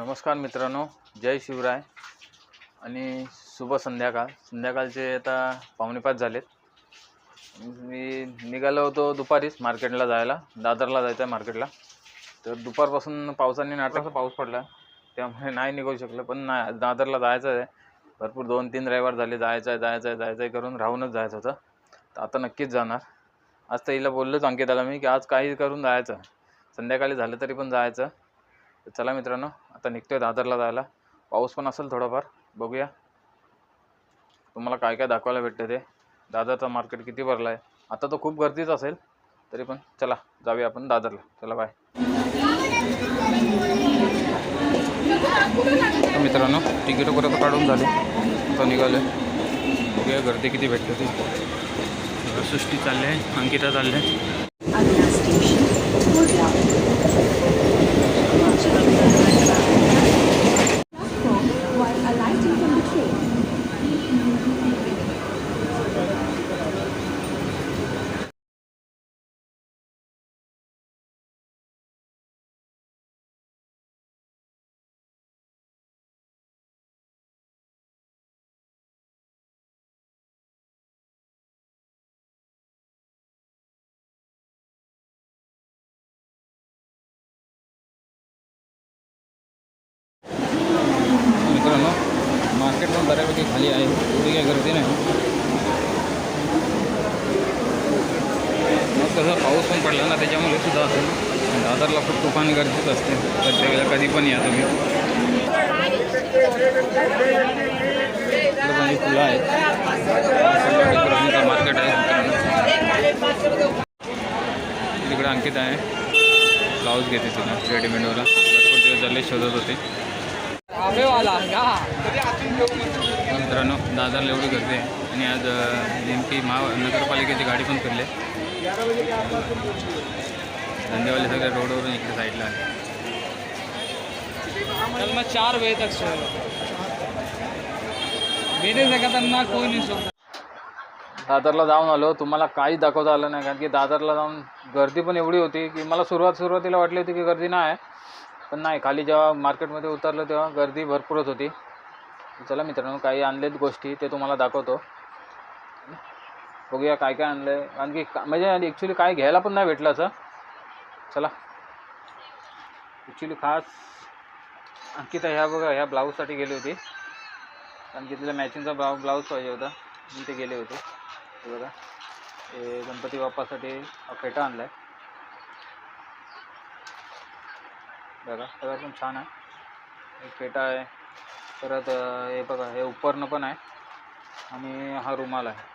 नमस्कार मित्रांनो जय शिवराय. आणि शुभ संध्याकाळ. संध्याकाळचे आता पावणेपाच झालेत. मी निघालो होतो दुपारीच मार्केटला जायला. दादरला जायचं आहे मार्केटला. तर दुपारपासून पावसाने नाटकाचा पाऊस पडला त्यामुळे नाही निघू शकलं पण नाही दादरला जायचं आहे भरपूर दोन तीन रविवार झाले जायचं आहे जायचं आहे जायचं आहे करून राहूनच जायचं होतं. तर आता नक्कीच जाणार. आज तर हिला बोललोच अंकिताला मी की आज काही करून जायचं. संध्याकाळी झालं तरी पण जायचं. तर चला मित्रांनो आता निघतोय दादरला जायला. पाऊस पण असेल थोडाफार बघूया. तुम्हाला काय काय दाखवायला भेटतं ते. दादरचं मार्केट किती भरलं आहे आता तर खूप गर्दीच असेल तरी पण चला जाऊया आपण दादरला. चला बाय तर मित्रांनो तिकीट वगैरे तर काढून झाले. आता निघाले बघूया गर्दी किती भेटते ती. सृष्टी चालले आहे अंकिता चालले आहे. मार्केट पण बऱ्यापैकी खाली आहे. एवढी काही गर्दी नाही. मग तसा पाऊस पण पडला ना त्याच्यामुळे सुद्धा असेल दादरला खूप तुफान गर्दीच असते. तर कधी पण या तुम्ही. फुलं आहेत मार्केट आहे. तिकडे अंकित आहे. ब्लाऊज घेते तिला रेडीमेडवाला. भरपूर दिवस झाले शोधत होते. मित्रांनो दादरला एवढी गर्दी आहे. आणि आज नेमकी महा नगरपालिकेची गाडी पण फिरले. धंदेवाले सगळे रोडवरून इकडे साईडला आहे कल मैं चार बजे तक सोएगा मेरे जगह ना कोई नहीं सो दादरला जाऊन आलो. तुम्हाला काहीच दाखवता आलं नाही कारण की दादरला जाऊन गर्दी पण एवढी होती की मला सुरुवात सुरुवातीला वाटली होती की गर्दी नाही आहे. पण नाही खाली जेव्हा मार्केटमध्ये उतरलं तेव्हा गर्दी भरपूरच होती. चला मित्रांनो काही आणलेत गोष्टी ते तुम्हाला दाखवतो. बघूया काय काय आणलं आहे आणखी का- म्हणजे ॲक्च्युली काय घ्यायला पण नाही भेटलं असं. चला. ॲक्च्युली खास आणखी तर ह्या बघा ह्या ब्लाऊजसाठी गेली होती. कारण की तिला मॅचिंगचा ब्लाऊ ब्लाऊज पाहिजे होता. मी ते गेले होते. हे बघा. हे गणपती बाप्पासाठी फेटा आणला आहे बघा कलर पण छान आहे. एक फेटा आहे. परत हे बघा हे उपरणं पण आहे आणि हा रुमाल आहे.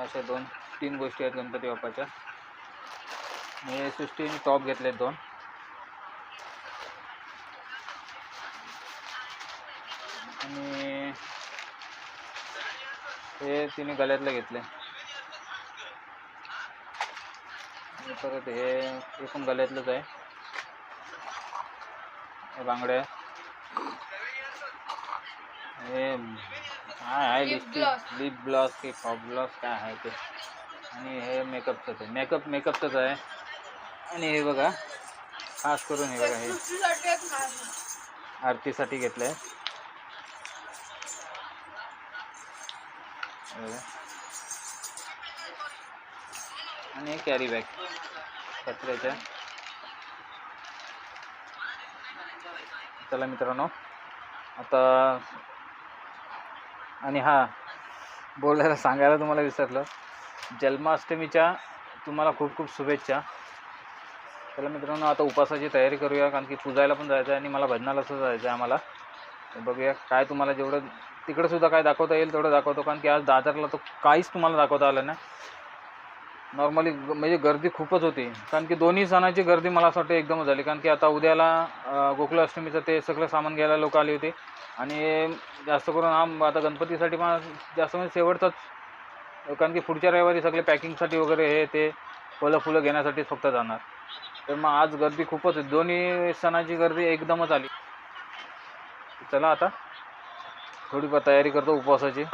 अशा दोन तीन गोष्टी आहेत गणपती बाप्पाच्या. मी सृष्टीने टॉप घेतले दोन. आणि हे तिने गळ्यातलं घेतले. परत हे हे पण गळ्यातलंच आहे. हे बांगड्या काय आहे लिपस्टिक लिप ग्लॉस की फॉप ग्लॉस काय आहे ते? आणि हे मेकअपचंच आहे मेकअप मेकअपचंच आहे आणि हे बघा खास करून हे बघा हे. आरतीसाठी घेतलं आहे. आणि कॅरी बॅग कचऱ्याच्या चला मित्रांनो आता आणि हां बोलायला सांगायला तुम्हाला विसरलं. जन्माष्टमीच्या तुम्हाला खूप खूप शुभेच्छा. चला मित्रांनो आता उपासाची तयारी करूया कारण की पूजायला पण जायचं आहे आणि मला भजनाला सुद्धा जायचं आहे आम्हाला बघूया काय तुम्हाला जेवढं तिकडंसुद्धा काय दाखवता येईल तेवढं दाखवतो कारण की आज दादरला तर काहीच तुम्हाला दाखवता आलं नाही. नॉर्मली म्हणजे गर्दी खूपच होती कारण की दोन्ही सणाची गर्दी मला असं वाटतं एकदमच झाली कारण की आता उद्याला गोकुलाष्टमीचं गोकुळाष्टमीचं ते सगळं सामान घ्यायला लोक आली होती. आणि जास्त करून आम आता गणपतीसाठी पण जास्त म्हणजे शेवटचाच कारण की पुढच्या रविवारी सगळे पॅकिंगसाठी वगैरे हे ते फळं फुलं घेण्यासाठी फक्त जाणार. तर मग आज गर्दी खूपच दोन्ही सणाची गर्दी एकदमच आली. चला आता. थोडीफार तयारी करतो उपवासाची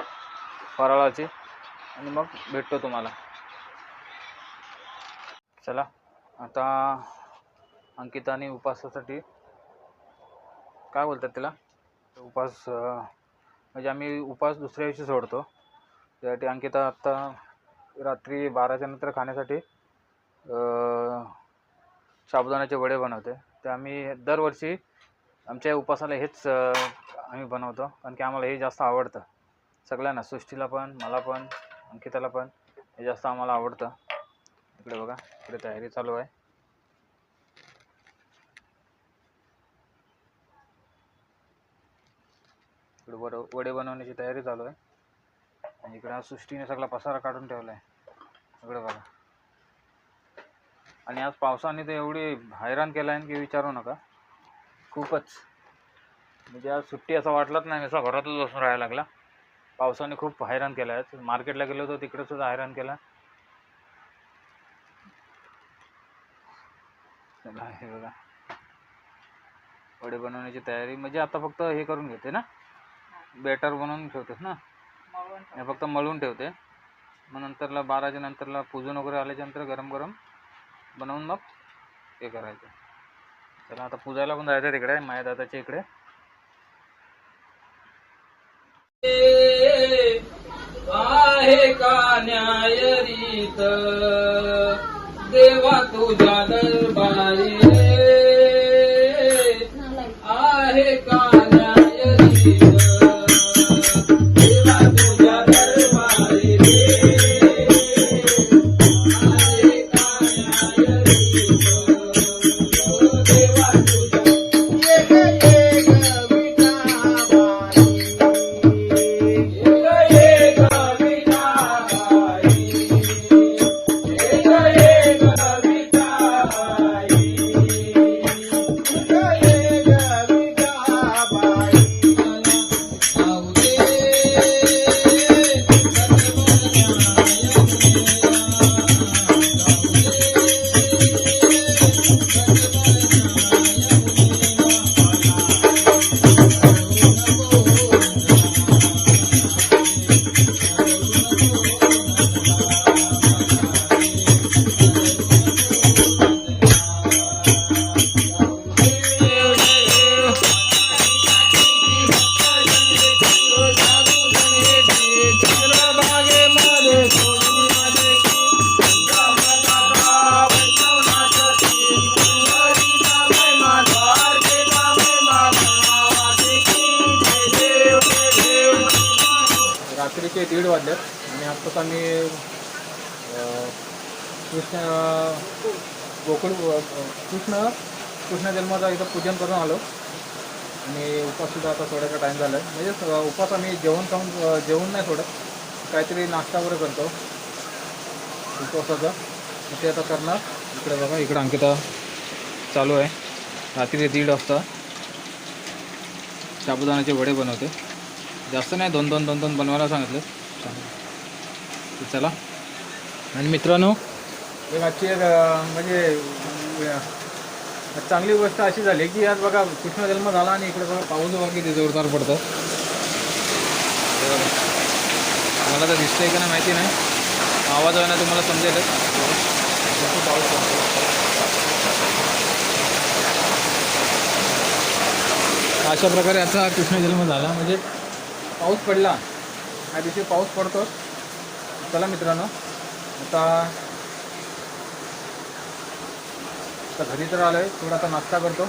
फराळाची. आणि मग भेटतो तुम्हाला. चला. आता अंकिताने उपवासासाठी काय बोलतात त्याला उपास म्हणजे आम्ही उपास दुसऱ्या दिवशी सोडतो. त्यासाठी अंकिता आत्ता रात्री बाराच्या नंतर खाण्यासाठी साबुदाण्याचे वडे बनवते. ते आम्ही दरवर्षी आमच्या उपासाला हेच आम्ही बनवतो. कारण की आम्हाला हे जास्त आवडतं. सगळ्यांना सृष्टीला पण मला पण अंकिताला पण हे जास्त आम्हाला आवडतं. इकडे बघा इकडे तयारी चालू आहे. इकडे वड वडे बनवण्याची तयारी चालू आहे. आणि इकडे हा सृष्टीने सगळा पसारा काढून ठेवला आहे इकडे बघा. आणि आज पावसाने तर एवढी हैराण केलं आहे की विचारू नका. खूपच. म्हणजे आज सुट्टी असं वाटलंच नाही असा घरातच बसून राहायला लागला. पावसाने खूप हैराण केला आहे. मार्केटला गेलो होतो तिकडे सुद्धा हैराण केला. हे बघा. वडे बनवण्याची तयारी. म्हणजे आता फक्त हे करून घेते ना? बॅटर बनवून ठेवतेस ना? हे फक्त मळून ठेवते. मग नंतरला बाराच्या नंतरला पूजन वगैरे आल्याच्यानंतर गरम गरम बनवून मग हे करायचं. चला आता पूजायला पण जायचं तिकडे माझ्या दादाच्या इकडे. आहे का न्याय रीत? देवा तुझ्या दरबारी आणि आम्ही कृष्ण गोकुळ कृष्ण कृष्ण जन्माचा इथं पूजन करून आलो. आणि उपाससुद्धा आता थोड्याचा टाईम झाला आहे म्हणजे उपास आम्ही जेवण खाऊन जेवण नाही सोडत. काहीतरी नाश्ता वगैरे करतो उपवासाचा ते आता करणार. इकडे बघा इकडं अंकिता चालू आहे. रात्री दीड वाजता. साबुदाण्याचे वडे बनवते. जास्त नाही दोन दोन दोन दोन बनवायला सांगितलं तर चला. आणि मित्रांनो एक आजची एक म्हणजे चांगली गोष्ट अशी झाली की आज बघा कृष्ण जन्म झाला आणि इकडे बघा पाऊस बघा किती जोरदार पडतो मला तर दिसतंय का नाही माहिती नाही. आवाज आहे ना तुम्हाला समजेलच पाऊस पडतो अशा प्रकारे आता कृष्ण जन्म झाला. म्हणजे पाऊस पडला. ह्या दिवशी पाऊस पडतो चला मित्रांनो. आता आता घरी तर आलो आहे थोडा आता नाश्ता करतो.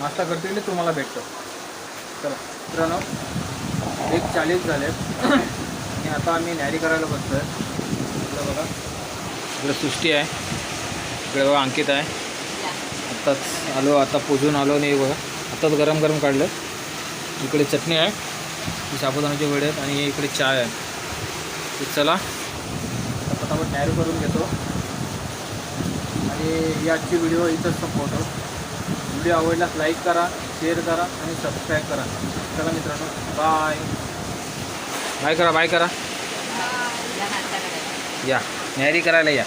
नाश्ता करते की तुम्हाला भेटतो. चला मित्रांनो एक चाळीस झाले. आणि आता आम्ही नॅरी करायला बसतो आहे इकडं बघा. इकडं सृष्टी आहे. इकडे बघा अंकित आहे. आत्ताच आलो आता पुजून आलो नाही बघा. आत्ताच गरम गरम काढलं. इकडे चटणी आहे. साबुदाण्याचे वडे आहेत आणि इकडे चाय आहे. चला. पटापट तयारी करून घेतो. आणि ही आजची व्हिडिओ इथंच संपवतो. व्हिडिओ आवडल्यास लाईक करा शेअर करा आणि सबस्क्राईब करा. चला मित्रांनो बाय बाय करा बाय करा. या न्यारी करायला या.